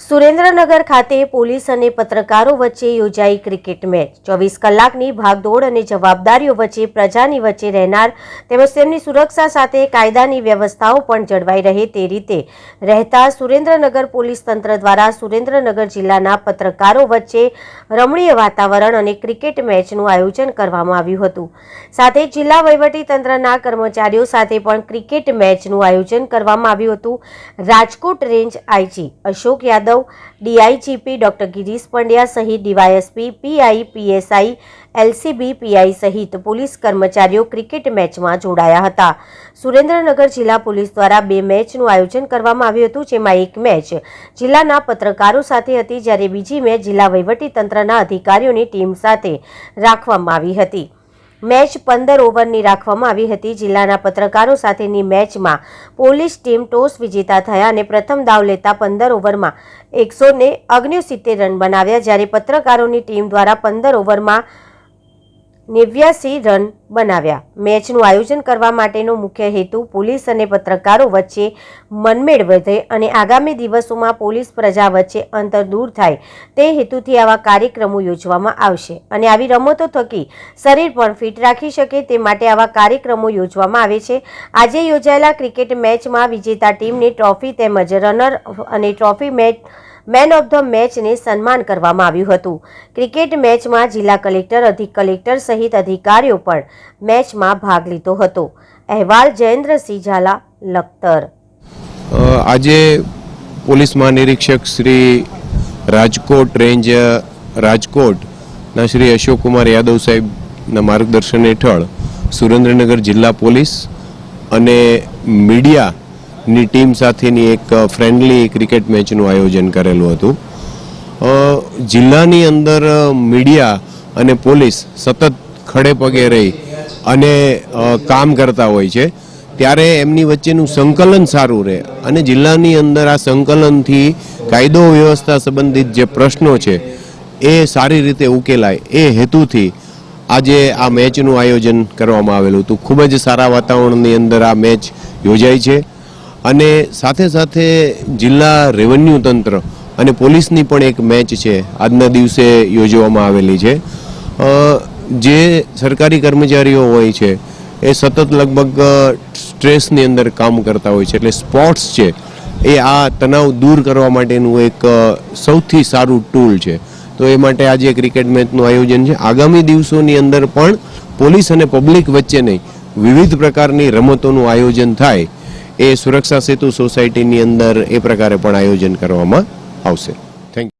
સુરેન્દ્રનગર ખાતે પોલીસ અને પત્રકારો વચ્ચે યોજાઈ ક્રિકેટ મેચ. ચોવીસ કલાકની ભાગદોડ અને જવાબદારીઓ વચ્ચે પ્રજાની વચ્ચે રહેનાર તેમજ તેમની સુરક્ષા સાથે કાયદાની વ્યવસ્થાઓ પણ જળવાઈ રહે તે રીતે રહેતા સુરેન્દ્રનગર પોલીસ તંત્ર દ્વારા સુરેન્દ્રનગર જિલ્લાના પત્રકારો વચ્ચે રમણીય વાતાવરણ અને ક્રિકેટ મેચનું આયોજન કરવામાં આવ્યું હતું. સાથે જિલ્લા વહીવટી તંત્રના કર્મચારીઓ સાથે પણ ક્રિકેટ મેચનું આયોજન કરવામાં આવ્યું હતું. Rajkot range IG Ashok Yadav DIGP doctor Girish Pandya સહિત DYSP, PI, PSI, LCB, PI સહિત પોલીસ કર્મચારીઓ ક્રિકેટ મેચમાં જોડાયા હતા. સુરેન્દ્રનગર જિલ્લા પોલીસ દ્વારા બે મેચનું આયોજન કરવામાં આવ્યું હતું, જેમાં એક મેચ જિલ્લાના પત્રકારો સાથે હતી, જ્યારે બીજી મેચ જિલ્લા વહીવટીતંત્રના અધિકારીઓની ટીમ સાથે રાખવામાં આવી હતી. મેચ પંદર ઓવરની રાખવામાં આવી હતી. જિલ્લાના પત્રકારો સાથેની મેચમાં પોલીસ ટીમ ટોસ વિજેતા થયા અને પ્રથમ દાવ લેતા પંદર ઓવરમાં એકસો ને રન બનાવ્યા. જ્યારે પત્રકારોની ટીમ દ્વારા પંદર ઓવરમાં નેવ્યાસી રન બનાવ્યા. મેચનું આયોજન કરવા માટેનો મુખ્ય હેતુ પોલીસ અને પત્રકારો વચ્ચે મનમેળ વધે અને આગામી દિવસોમાં પોલીસ પ્રજા વચ્ચે અંતર દૂર થાય તે હેતુથી આવા કાર્યક્રમો યોજવામાં આવશે. અને આવી રમતો થકી શરીર પણ ફિટ રાખી શકે તે માટે આવા કાર્યક્રમો યોજવામાં આવે છે. આજે યોજાયેલા ક્રિકેટ મેચમાં વિજેતા ટીમને ટ્રોફી તેમજ રનર અને trophy match man of the મેચને સન્માન કરવામાં આવ્યું હતું. ક્રિકેટ મેચમાં જિલ્લા કલેક્ટર, અધિક કલેક્ટર સહિત અધિકારીઓ પણ મેચમાં ભાગ લીધો હતો. અહેવાલ જયેન્દ્રસિંહ ઝાલા, લખતર. આજે પોલીસ મહાનિરીક્ષક શ્રી રાજકોટ રેન્જ રાજકોટના શ્રી અશોકકુમાર યાદવ સાહેબના માર્ગદર્શન હેઠળ સુરેન્દ્રનગર જિલ્લા પોલીસ અને મીડિયાની ટીમ સાથેની એક ફ્રેન્ડલી ક્રિકેટ મેચનું આયોજન કરેલું હતું. જિલ્લાની અંદર મીડિયા અને પોલીસ સતત ખડે પગે રહી અને કામ કરતા હોય છે. ત્યારે એમની વચ્ચેનું સંકલન સારું રહે અને જિલ્લાની અંદર આ સંકલનથી કાયદો વ્યવસ્થા સંબંધિત જે પ્રશ્નો છે, એ સારી રીતે ઉકેલાય એ હેતુથી આજે આ મેચનું આયોજન કરવામાં આવેલું હતું. ખૂબ જ સારા વાતાવરણની અંદર આ મેચ યોજાઈ છે. અને સાથે સાથે જિલ્લા રેવન્યુ તંત્ર અને પોલીસની પણ એક મેચ છે, આજના દિવસે યોજવામાં આવેલી છે. જે સરકારી કર્મચારીઓ હોય છે, એ સતત લગભગ સ્ટ્રેસની અંદર કામ કરતા હોય છે, એટલે સ્પોર્ટ્સ છે, એ આ તણાવ દૂર કરવા માટેનું એક સૌથી સારું ટૂલ છે. તો એ માટે આજે ક્રિકેટ મેચનું આયોજન છે. આગામી દિવસોની અંદર પણ પોલીસ અને પબ્લિક વચ્ચે નહીં, વિવિધ પ્રકારની રમતોનું આયોજન થાય. એ સુરક્ષા સેતુ સોસાયટીની અંદર એ પ્રકારે પણ આયોજન કરવામાં આવશે. થેન્ક